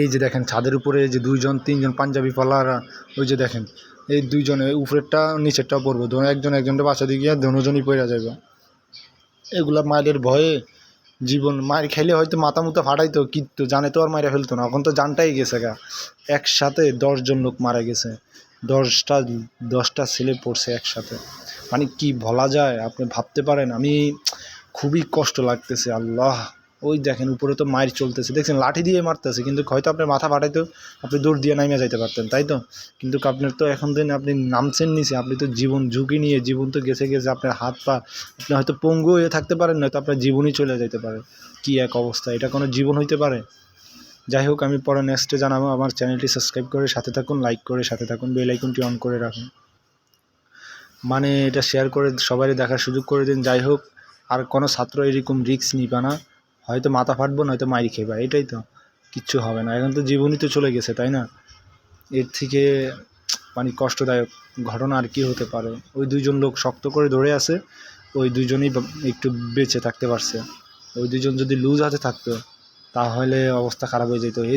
এই যে দেখেন, ছাদের উপরে যে দুইজন, তিনজন পাঞ্জাবি পালারা, ওই যে দেখেন, এই দুইজনে উপরেরটা নিচেরটা পড়ব দোনো একজন একজনটা বাসা দিয়ে গিয়ে দোনোজনই পড়ে যাবে এগুলা মায়ের ভয়ে জীবন, মায়ের খেলে হয়তো মাথা মুথা ফাটাইতো, কিন্তু জানে তো আর মায়েরা ফেলতো না। এখন তো জানটাই গেছে গা। একসাথে দশজন লোক মারা গেছে। দশটা দশটা ছেলে পড়ছে একসাথে। মানে কি বলা যায়, আপনি ভাবতে পারেন। আমি খুবই কষ্ট লাগতেছে, আল্লাহ। ওই দেখেন, উপরে তো মায়ের চলতেছে। দেখছেন, লাঠি দিয়ে মারতেছে, কিন্তু হয়তো আপনার মাথা ফাটাইতো আপনি দৌড় দিয়ে নামিয়ে যাইতে পারতেন, তাই তো? কিন্তু আপনার তো এখন দিন আপনি নামছেন নিচে, আপনি তো জীবন ঝুঁকি নিয়ে, জীবন তো গেছে গেছে, আপনার হাত পা, আপনি হয়তো পঙ্গু হয়ে থাকতে পারেন, নয়তো আপনার জীবনই চলে যেতে পারে। কি এক অবস্থা, এটা কোনো জীবন হইতে পারে? যাই হোক, আমি পরে নেক্সটে জানাব, আমার চ্যানেলটি সাবস্ক্রাইব করে সাথে থাকুন লাইক করে সাথে থাকুন বেল আইকনটি অন করে রাখুন। মানে এটা শেয়ার করে সবাই দেখার সুযোগ করে দিন। যাই হোক, আর কোনো ছাত্র এরকম রিস্ক নিবা না। হয়তো মাথা ফাটবো, নয়তো মাইর খেবা এটাই তো। কিচ্ছু হবে না। এখন তো জীবনই তো চলে গেছে, তাই না? এর থেকে মানে কষ্টদায়ক ঘটনা আর কি হতে পারে? ওই দুইজন লোক শক্ত করে ধরে আছে, ওই দুইজনই একটু বেঁচে থাকতে পারছে। ওই দুইজন যদি লুজ হাতে থাকতো, তাহলে অবস্থা খারাপ হয়ে যেত। এই